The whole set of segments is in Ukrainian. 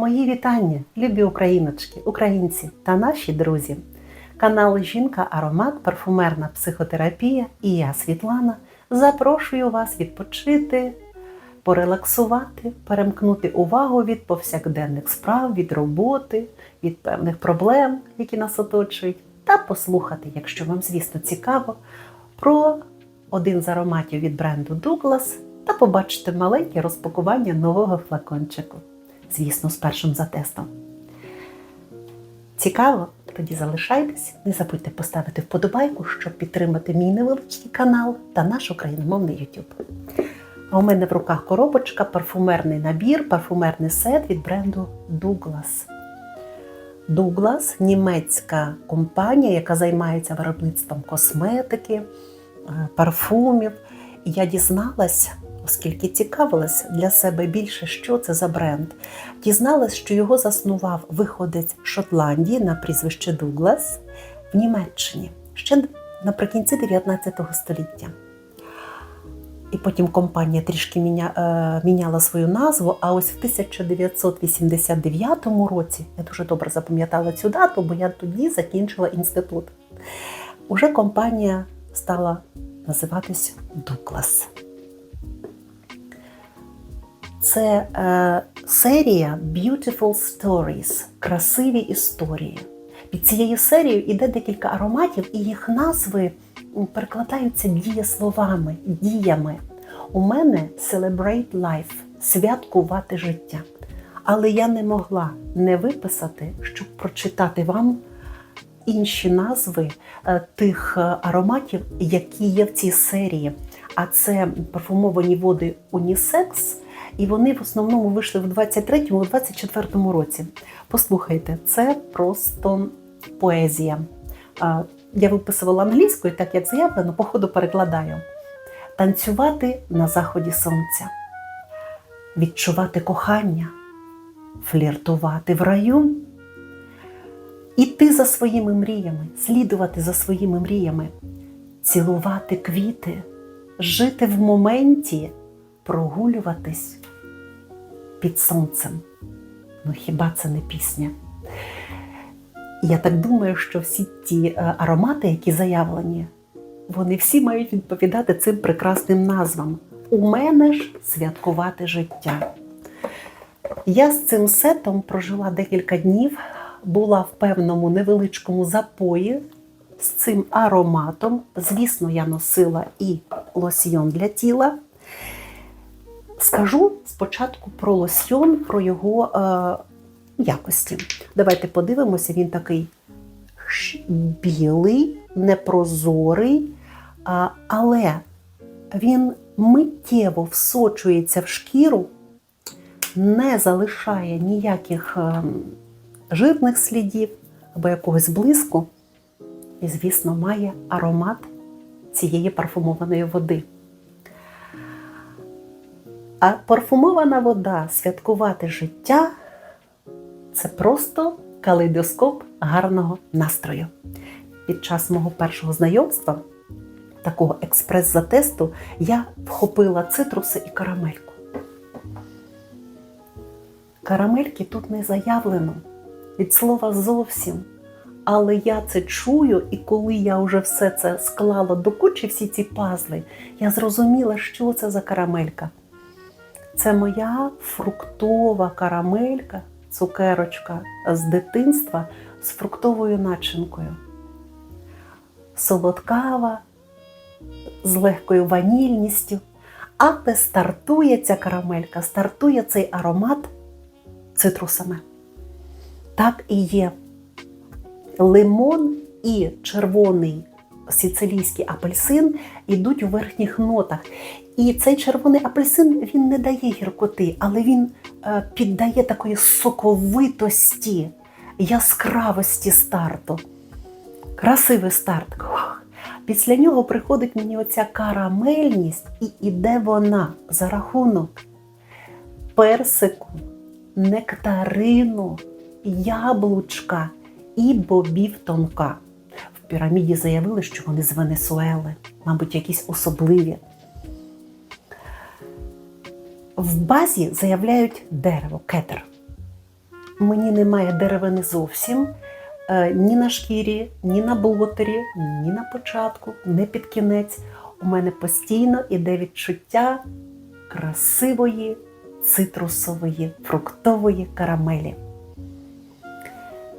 Мої вітання, любі україночки, українці та наші друзі. Канал Жінка Аромат, парфумерна психотерапія і я, Світлана, запрошую вас відпочити, порелаксувати, перемкнути увагу від повсякденних справ, від роботи, від певних проблем, які нас оточують, та послухати, якщо вам, звісно, цікаво, про один з ароматів від бренду Douglas та побачити маленьке розпакування нового флакончику. Звісно, з першим затестом. Цікаво? Тоді залишайтесь, не забудьте поставити вподобайку, щоб підтримати мій невеличкий канал та наш україномовний YouTube. А у мене в руках коробочка, парфумерний набір, парфумерний сет від бренду Douglas. Douglas – німецька компанія, яка займається виробництвом косметики, е, парфумів. І я дізналась, оскільки цікавилась для себе більше, що це за бренд. Дізналась, що його заснував виходець Шотландії на прізвище Дуглас в Німеччині ще наприкінці 19 століття. І потім компанія трішки міня, е, міняла свою назву. А ось в 1989 році я дуже добре запам'ятала цю дату, бо я тоді закінчила інститут. Уже компанія стала називатись Дуглас. Це е, серія Beautiful Stories красиві історії. Під цією серією йде декілька ароматів, і їх назви перекладаються дієсловами, діями. У мене Celebrate Life святкувати життя. Але я не могла не виписати, щоб прочитати вам інші назви е, тих е, ароматів, які є в цій серії. А це парфумовані води Унісекс. І вони в основному вийшли в 23-24 році. Послухайте, це просто поезія. Я виписувала англійською, так як заявлено, по ходу перекладаю. Танцювати на заході сонця, відчувати кохання, фліртувати в раю, іти за своїми мріями, слідувати за своїми мріями, цілувати квіти, жити в моменті, прогулюватись під сонцем. Ну хіба це не пісня? Я так думаю, що всі ті е, аромати, які заявлені, вони всі мають відповідати цим прекрасним назвам. У мене ж святкувати життя. Я з цим сетом прожила декілька днів, була в певному невеличкому запої з цим ароматом. Звісно, я носила і лосьйон для тіла. Скажу спочатку про лосьйон, про його е, якості. Давайте подивимося, він такий білий, непрозорий, а, але він миттєво всочується в шкіру, не залишає ніяких е, жирних слідів або якогось блиску. І, звісно, має аромат цієї парфумованої води. А парфумована вода святкувати життя це просто калейдоскоп гарного настрою. Під час мого першого знайомства, такого експрес-затесту, я вхопила цитруси і карамельку. Карамельки тут не заявлено від слова зовсім. Але я це чую, і коли я вже все це склала до кучі, всі ці пазли, я зрозуміла, що це за карамелька. Це моя фруктова карамелька, цукерочка з дитинства з фруктовою начинкою. Солодкава, з легкою ванільністю. Але стартує ця карамелька, стартує цей аромат цитрусами. Так і є. Лимон і червоний сицилійський апельсин йдуть у верхніх нотах. І цей червоний апельсин він не дає гіркоти, але він е, піддає такої соковитості, яскравості старту. Красивий старт. Після нього приходить мені оця карамельність, і іде вона за рахунок персику, нектарину, яблучка і бобів тонка. В піраміді заявили, що вони з Венесуели, мабуть, якісь особливі. В базі заявляють дерево, кетер. мені немає деревини зовсім. Е, Ні на шкірі, ні на блотері, ні на початку, ні під кінець. У мене постійно іде відчуття красивої цитрусової фруктової карамелі.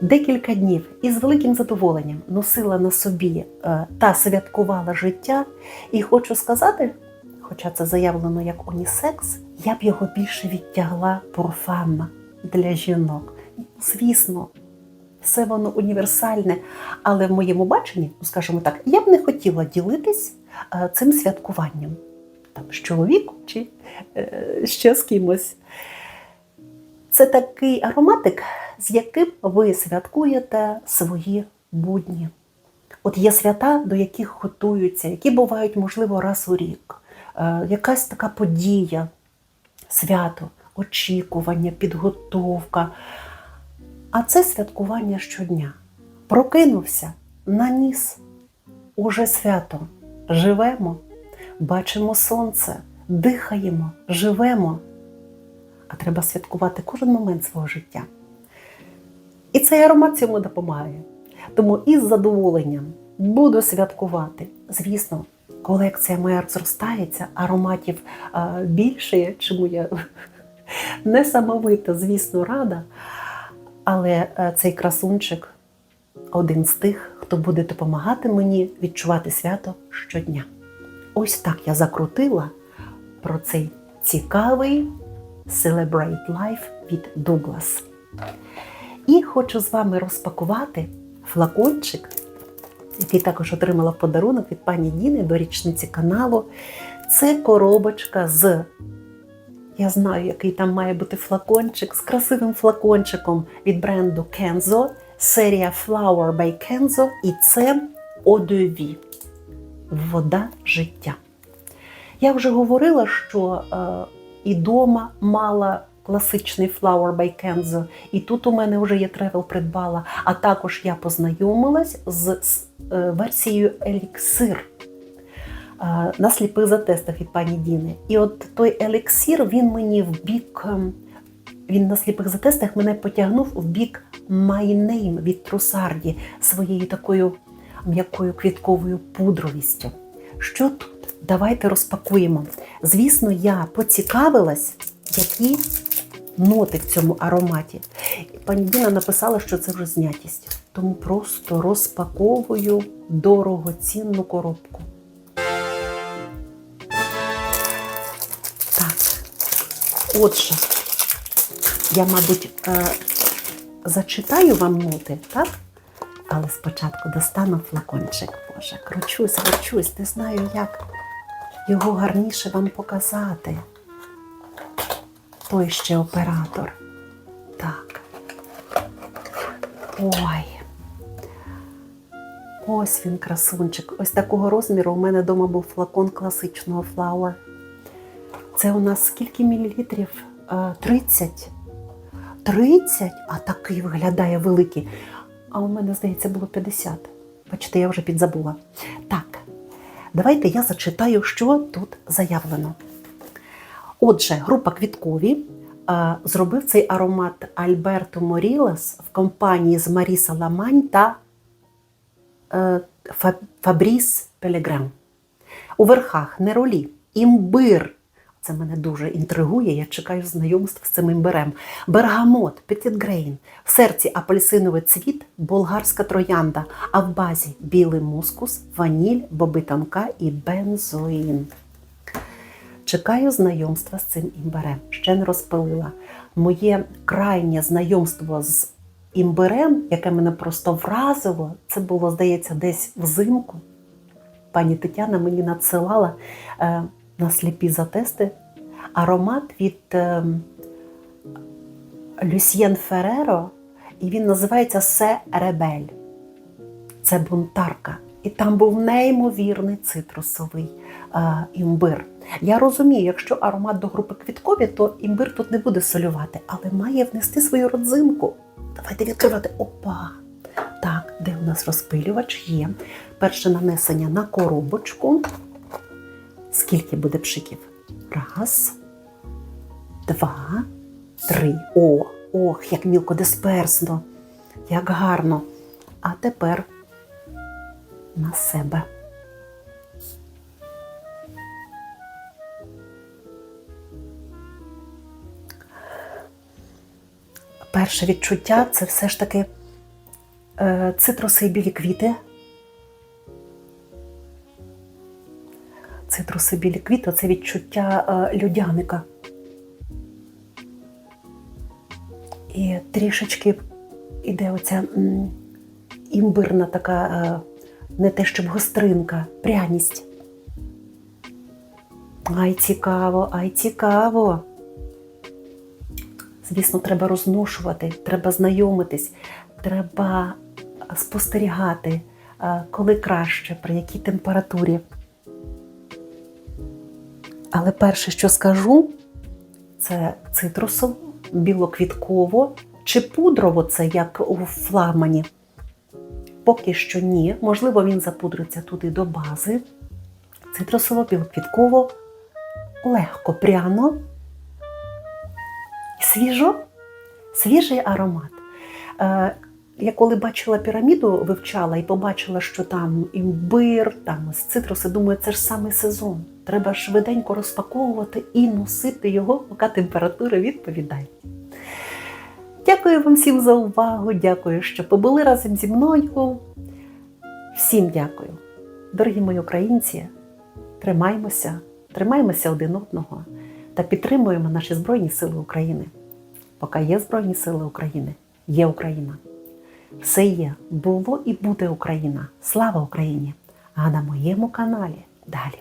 Декілька днів із великим задоволенням носила на собі е, та святкувала життя, і хочу сказати, хоча це заявлено як унісекс, я б його більше відтягла порфамма для жінок. Звісно, все воно універсальне, але в моєму баченні, ну, скажімо так, я б не хотіла ділитись е, цим святкуванням там, з чоловіком чи е, ще з кимось. Це такий ароматик, з яким ви святкуєте свої будні. От є свята, до яких готуються, які бувають, можливо, раз у рік. Е, якась така подія, свято, очікування, підготовка. А це святкування щодня. Прокинувся, наніс уже свято. Живемо, бачимо сонце, дихаємо, живемо. А треба святкувати кожен момент свого життя. І цей аромат цьому допомагає. Тому із задоволенням буду святкувати. Звісно, колекція моя зростається, ароматів більше, чому я несамовито, звісно, рада. Але е, цей красунчик один з тих, хто буде допомагати мені відчувати свято щодня. Ось так я закрутила про цей цікавий Celebrate Life від Douglas. І хочу з вами розпакувати флакончик, який також отримала подарунок від пані Діни до річниці каналу. Це коробочка з, я знаю, який там має бути флакончик, з красивим флакончиком від бренду Kenzo, серія Flower by Kenzo, і це Vie – вода життя. Я вже говорила, що е, і дома мала класичний Flower by Kenzo, і тут у мене вже є тревел придбала. А також я познайомилась з, з е, версією еліксир е, на сліпих затестах від пані Діни. І от той еліксир він мені в бік. ем, Він на сліпих затестах мене потягнув в бік My Name від Трусарді своєю такою м'якою квітковою пудровістю. Що тут? Давайте розпакуємо. Звісно, я поцікавилась, які ноти в цьому ароматі. Пані Діна написала, що це вже знятість. Тому просто розпаковую дорогоцінну коробку. Так, отже, я, мабуть, е, зачитаю вам ноти, так? Але спочатку достану флакончик. Боже, кручусь, кручусь, не знаю, як його гарніше вам показати. Той ще оператор. Так. Ой. Ось він, красунчик. Ось такого розміру у мене вдома був флакон класичного Flower. Це у нас скільки мілілітрів? Е, 30. 30, а такий виглядає великий. А у мене, здається, було 50. Бачите, я вже підзабула. Так, давайте я зачитаю, що тут заявлено. Отже, група Квіткові е, зробив цей аромат Альберто Морілес в компанії з Маріса Ламань та е, Фабріс Пелеграм. У верхах неролі, імбир. Це мене дуже інтригує. Я чекаю знайомств з цим імбирем. Бергамот, Петітгрейн, в серці апельсиновий цвіт, болгарська троянда, а в базі білий мускус, ваніль, боби тонка і бензоїн. Чекаю знайомства з цим імбирем. Ще не розпилила. Моє крайнє знайомство з імбирем, яке мене просто вразило, це було, здається, десь взимку. Пані Тетяна мені надсилала е, на сліпі затести аромат від е, Люсьєн Фереро, і він називається Се Ребель. Це бунтарка. І там був неймовірний цитрусовий імбир. Я розумію, якщо аромат до групи квіткові, то імбир тут не буде солювати, але має внести свою родзинку. Давайте відкривати. Опа! Так, де у нас розпилювач є? Перше нанесення на коробочку. Скільки буде пшиків? Раз, два, три. О, Ох, як мілко дисперсно, як гарно. А тепер на себе. Перше відчуття це все ж таки е, цитруси і білі квіти. Цитруси білі квіти це відчуття е, людяника. І трішечки іде оця імбирна така, е, не те щоб гостринка, пряність. Ай, цікаво, ай, цікаво. Звісно, треба розношувати, треба знайомитись, треба спостерігати, коли краще, при якій температурі. Але перше, що скажу, це цитрусово, білоквітково чи пудрово, це як у флагмані. Поки що ні. Можливо, він запудриться туди до бази. Цитрусово, білоквітково, легко, пряно. Свіжо, свіжий аромат. Е, я коли бачила піраміду, вивчала і побачила, що там імбир, там цитруси, думаю, це ж саме сезон. Треба швиденько розпаковувати і носити його, поки температура відповідає. Дякую вам всім за увагу. Дякую, що побули разом зі мною. Всім дякую. Дорогі мої українці, тримаймося, тримаймося один одного та підтримуємо наші Збройні Сили України. Поки є Збройні Сили України, є Україна. Все є, було і буде Україна. Слава Україні! А на моєму каналі далі.